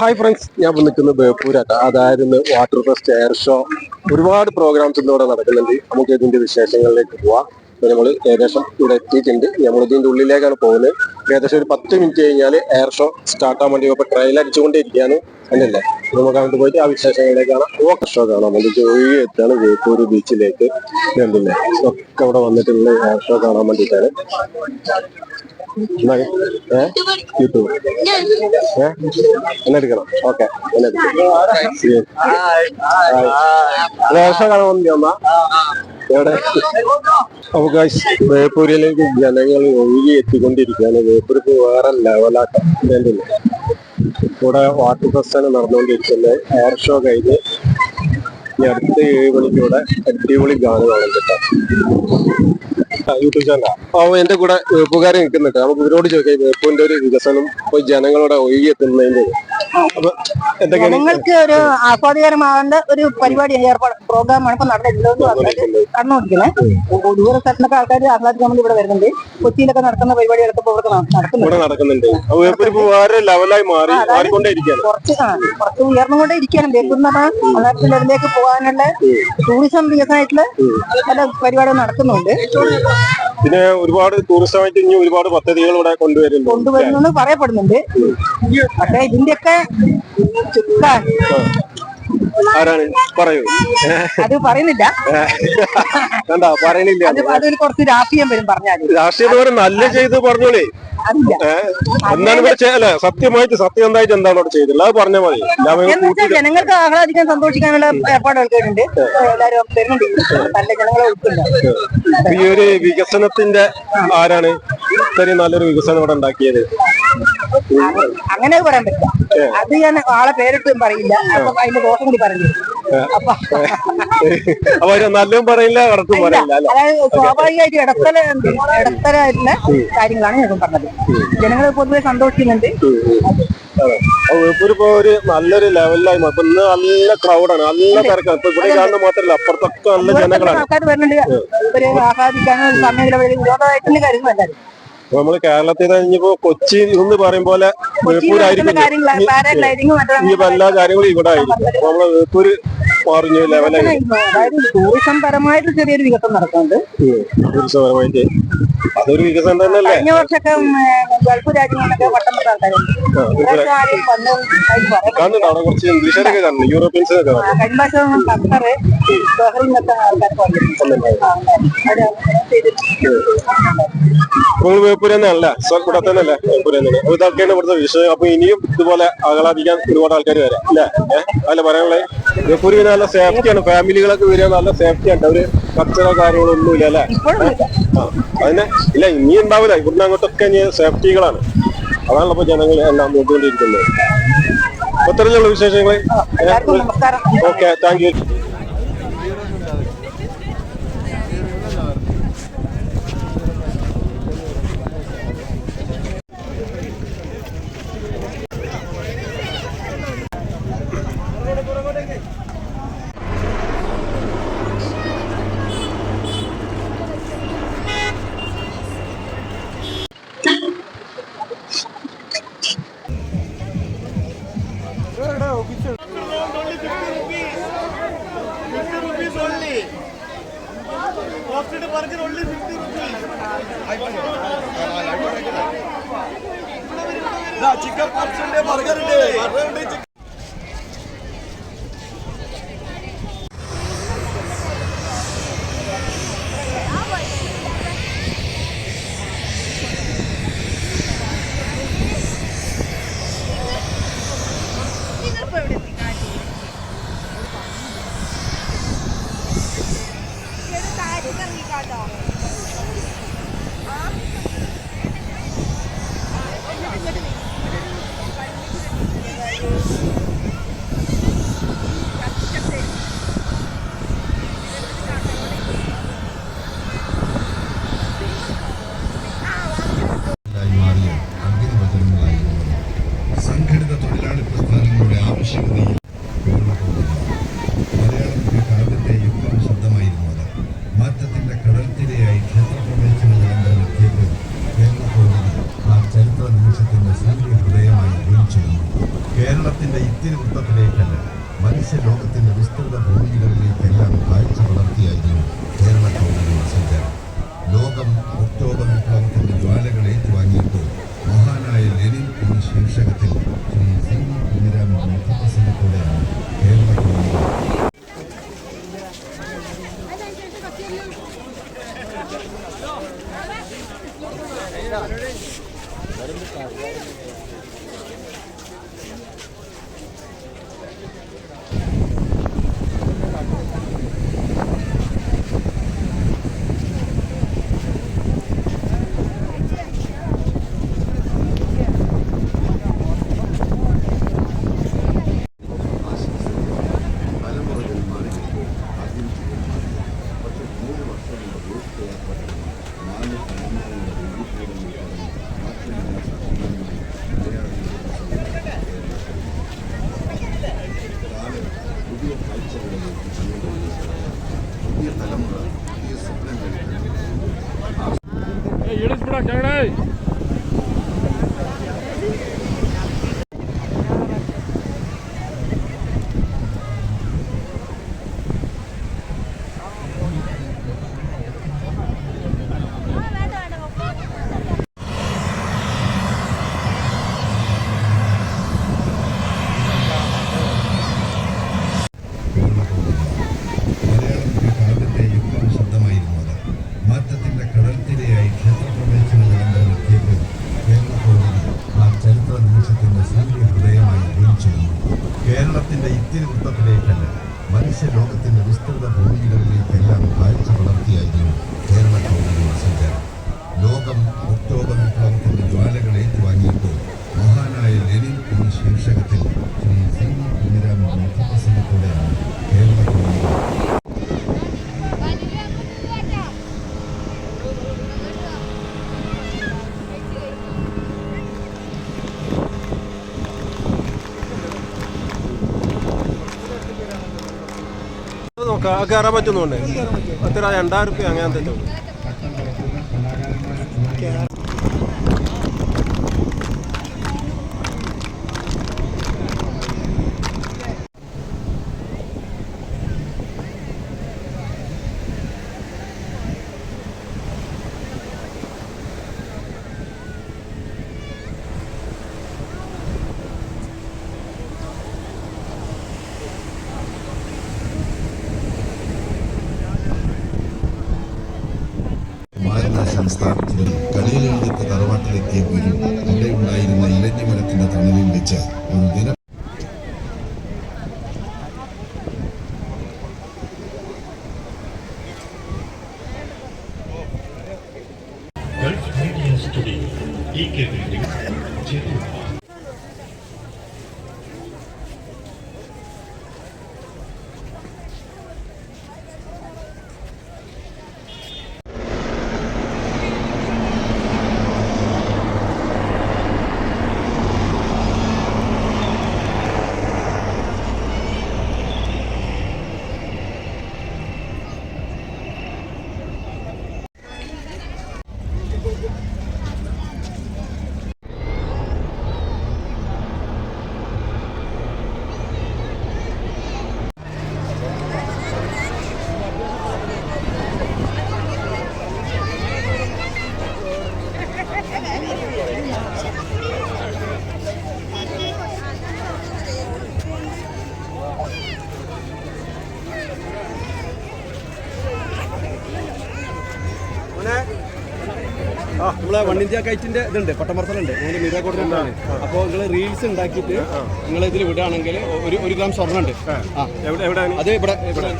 Hi friends ഞാൻ നിൽക്കുന്നത് ബേപ്പൂരാട്ട അതായത് വാട്ടർ ഫെസ്റ്റ് എയർ ഷോ ഒരുപാട് പ്രോഗ്രാംസ് ഇന്ന് ഇവിടെ നടക്കുന്നുണ്ട്. നമുക്ക് ഇതിന്റെ വിശേഷങ്ങളിലേക്ക് പോവാം. നമ്മൾ ഏകദേശം ഇവിടെ എത്തിയിട്ടുണ്ട്. നമ്മൾ ഇതിന്റെ ഉള്ളിലേക്കാണ് പോകുന്നത്. ഏകദേശം ഒരു പത്ത് മിനിറ്റ് കഴിഞ്ഞാൽ എയർ ഷോ സ്റ്റാർട്ട് ആവാൻ വേണ്ടി ഇപ്പൊ ട്രയൽ അടിച്ചുകൊണ്ടിരിക്കുകയാണ്. അല്ലല്ലേ നമുക്ക് അങ്ങോട്ട് പോയിട്ട് ആ വിശേഷങ്ങളിലേക്കാണ് ഓക്കെ ഷോ കാണാൻ വേണ്ടി ഒഴുകി എത്താണ് ജയ്പൂർ ബീച്ചിലേക്ക് എന്തില്ലേ ഒക്കെ അവിടെ വന്നിട്ടുള്ള എയർ ഷോ കാണാൻ വേണ്ടിയിട്ടാണ്. യൂട്യൂബ് ഏ? യൂട്യൂബ്. ഏ? എന്നെടുക്കണം എയർ ഷോ കാണാൻ വന്നില്ല എവിടെ അവകാശ് ബേപ്പൂരിലേക്ക് ജനങ്ങൾ ഒഴുകി എത്തിക്കൊണ്ടിരിക്കുകയാണ് ഇപ്പൊ വേറെ ഇതല്ലേ ഇവിടെ വാട്ടർ പ്രസ്ഥാനം നടന്നുകൊണ്ടിരിക്കുന്നത്. എയർ ഷോ കഴിഞ്ഞ് ഇനി അടുത്ത ഏഴ് മണിക്കൂടെ അടിപൊളി ഗാനം കാണുന്നുണ്ട് യൂട്യൂബ് ചാനൽ അപ്പൊ എന്റെ കൂടെ വേപ്പുകാരൻ നിൽക്കുന്നുണ്ട്. നമുക്ക് ഇവരോട് ചോദിക്കാം വേപ്പൂരിന്റെ ഒരു വികസനം ഇപ്പൊ ജനങ്ങളുടെ ഒഴുകി എത്തുന്നതിന്റെ ജനങ്ങൾക്ക് ഒരു ആസ്വാദികരമാകേണ്ട ഒരു പരിപാടി ഏർപ്പാട് പ്രോഗ്രാമാണ് ഇപ്പൊ നടന്നിട്ടുള്ളത് കണ്ണുപിടിക്കുന്നത് ദൂര സ്ഥലത്തൊക്കെ ആൾക്കാർ ആഹ്ലാദിക്കാൻ വേണ്ടി ഇവിടെ വരുന്നുണ്ട്. കൊച്ചിയിലൊക്കെ നടക്കുന്ന പരിപാടികളൊക്കെ ഇപ്പൊ ഇവിടെ നടക്കുന്നുണ്ട്. കുറച്ച് കുറച്ച് ഉയർന്നുകൊണ്ടേ ഇരിക്കുകയാണ് ബേപ്പൂർ എന്ന് പറഞ്ഞാൽ ലെവലിലേക്ക് പോകാനുള്ള ടൂറിസം വികസനമായിട്ടുള്ള പല പരിപാടികൾ നടക്കുന്നുണ്ട്. പിന്നെ ഒരുപാട് ടൂറിസ്റ്റായിട്ട് ഇനി ഒരുപാട് പദ്ധതികൾ ഇവിടെ കൊണ്ടുവരുന്നു കൊണ്ടുവരുന്നു പറയപ്പെടുന്നുണ്ട്. പക്ഷെ ഇതിന്റെയൊക്കെ ചുക്കാൻ ആരാണ്? പറയൂ. അത് പറയുന്നില്ല. കണ്ടാ പറയണില്ല അത് അതിൽ കുറച്ച് രാഷ്ട്രീയം വരും പറഞ്ഞാൽ. രാഷ്ട്രീയത്തോടെ നല്ല ചെയ്ത് പറഞ്ഞോളേ. എന്താണ് ഇവിടെ ചെയ്യ- സത്യമായിട്ട് സത്യം സത്യസന്ധമായിട്ട് എന്താണ് അവിടെ ചെയ്തില്ല അത് പറഞ്ഞാൽ മതി. ജനങ്ങൾക്ക് ആഹ്ലാദിക്കാൻ സന്തോഷിക്കാനുള്ള ഏർപ്പാടുകൾ എല്ലാവരും തരുന്നുണ്ട് നല്ല ജനങ്ങളെ ഉൾക്കൊള്ളുന്നുണ്ട് ഈ ഒരു വികസനത്തിന്റെ ആരാണ് ഇത്രയും നല്ലൊരു വികസനം ഇവിടെ ഉണ്ടാക്കിയത്? അങ്ങനെ പറയാൻ പറ്റില്ല. അത് ഞാൻ ആളെ പേരിട്ടും പറയില്ല. അപ്പൊ അതിന്റെ ദോഷം കൂടി പറഞ്ഞു. അപ്പൊ നല്ലതും പറയില്ല കടത്തും പറയില്ല അതായത് സ്വാഭാവികമായിട്ട് ഇടത്തല ഇടത്തരായിട്ടുള്ള കാര്യങ്ങളാണ് ഞാൻ പറഞ്ഞത്. ജനങ്ങൾ പൊതുവെ സന്തോഷിക്കുന്നുണ്ട്. ഇപ്പൊ ഒരു നല്ലൊരു ലെവലിലായി. ഇപ്പൊ ഇന്ന് നല്ല ക്രൗഡാണ് നല്ല തിരക്കാണ്. ഇപ്പൊ ഇവിടെ കാണുന്ന മാത്രല്ല അപ്പുറത്തൊക്കെ നല്ല ജനങ്ങളാണ്. ആൾക്കാർ വരുന്നുണ്ട്. ആഹ്ലാദിക്കാനും സമയം ചെലവഴിക്കാൻ വിനോദമായിട്ടുള്ള കാര്യങ്ങൾ എല്ലാവരും അപ്പൊ നമ്മൾ കേരളത്തിൽ കഴിഞ്ഞപ്പോ കൊച്ചി എന്ന് പറയും പോലെ വേപ്പൂരായിരിക്കും ഇനിയിപ്പോ എല്ലാ കാര്യങ്ങളും ഇവിടെ ആയിരിക്കും. അപ്പൊ നമ്മൾ വേപ്പൂര് പറഞ്ഞു ലെവലായി അതായത് ടൂറിസം പരമായിട്ട് ചെറിയൊരു വികസനം നടക്കുന്നുണ്ട്. ടൂറിസപരമായിട്ട് അതൊരു വികസനം തന്നെയല്ലേ? കഴിഞ്ഞ വർഷമൊക്കെ ഗൾഫ് രാജ്യങ്ങളിലൊക്കെ പട്ടം പെട്ട ആൾക്കാരുണ്ട് കുറച്ച് ഇംഗ്ലീഷുകാരൊക്കെ കാണുന്നു യൂറോപ്യൻസ് ഒക്കെ കഴിഞ്ഞ പ്രാവശ്യം ഖത്തറ് ബഹ്റിനൊക്കെ. നിങ്ങൾ തന്നെയല്ല ഇവിടെ തന്നെയല്ലേ വേപ്പൂര് അപ്പൊ ഇതൊക്കെയാണ് ഇവിടുത്തെ വിഷയം. അപ്പൊ ഇനിയും ഇതുപോലെ ആഹ്ലാദിക്കാൻ ഒരുപാട് ആൾക്കാർ വരാം അല്ലേ? അല്ല പറയാനുള്ളത് പിന്നെ നല്ല സേഫ്റ്റിയാണ് ഫാമിലികളൊക്കെ വരിക നല്ല സേഫ്റ്റിയാണ് അവർ കച്ചറോ കാര്യങ്ങളോ ഒന്നുമില്ല അല്ലേ. അതിനെ ഇല്ല ഇനി ഉണ്ടാവില്ല. ഇവിടുന്ന് അങ്ങോട്ടൊക്കെ ഇനി സേഫ്റ്റികളാണ് അതാണല്ലോ ഇപ്പൊ ജനങ്ങൾ എല്ലാം നോക്കിക്കൊണ്ടിരിക്കുന്നത്. അത്രയുള്ള വിശേഷങ്ങൾ okay thank you chicken puffs burger ഉണ്ട് ബർഗർ ഉണ്ട് ആ കേരളത്തിന്റെ മനുഷ്യലോകത്തിന്റെ ലോകത്തിന്റെ വിസ്തൃത ഭൂമികളിലേക്കെല്ലാം കാഴ്ച വളർത്തിയായിരുന്നു കേരള കൗമുദിയുടെ സഞ്ചാരം ലോകം ತಲೆಮುರ ಈ ಸುಪ್ರೀಂ ಹೇಳಿದ್ದಾರೆ ജ്വലിച്ചിരുന്നു കേരളത്തിന്റെ ഇത്തിരി വൃത്തത്തിലേക്കല്ല മനുഷ്യ ലോകത്തിന്റെ വിസ്തൃത ഭൂമികളിലേക്കെല്ലാം കാഴ്ച വളർത്തിയായിരുന്നു കേരള സഞ്ചാരം ലോകം ഒക്ടോബർ വിപ്ലവത്തിന്റെ ജ്വാലകൾ ഏറ്റുവാങ്ങിയപ്പോൾ മഹാനായ ലെനിൻ എന്ന ശീർഷകത്തിൽ ശ്രീ സി വി കുഞ്ഞിരാമൻ കേരള കൗമുദി അത് നോക്കാം അത് കയറാൻ പറ്റുന്നുണ്ട്. എത്ര രണ്ടായിരം അങ്ങനെ സ്ഥാപിച്ചിരുന്നു കളിയിലെഴുതിത്ത തറവാട്ടിലെത്തിയ ഗുരു അവിടെ ഉണ്ടായിരുന്ന ഇലഞ്ഞി മരത്തിന്റെ തണലിൽ വെച്ച് ഒരു ദിനം സ്റ്റുഡിയോ ഈ കെ ബിൽഡിംഗ് നമ്മളെ വൺ ഇന്ത്യ കൈറ്റിന്റെ ഇതുണ്ട് പട്ടമർത്തലുണ്ട് ഞാൻ മീരാക്കോട്ടിലാണ് അപ്പോൾ നിങ്ങൾ റീൽസ് ഉണ്ടാക്കിയിട്ട് നിങ്ങൾ ഇതിൽ വിടുകയാണെങ്കിൽ ഒരു ഒരു ഗ്രാം സ്വർണുണ്ട് അതെ ഇവിടെ ഇവിടെ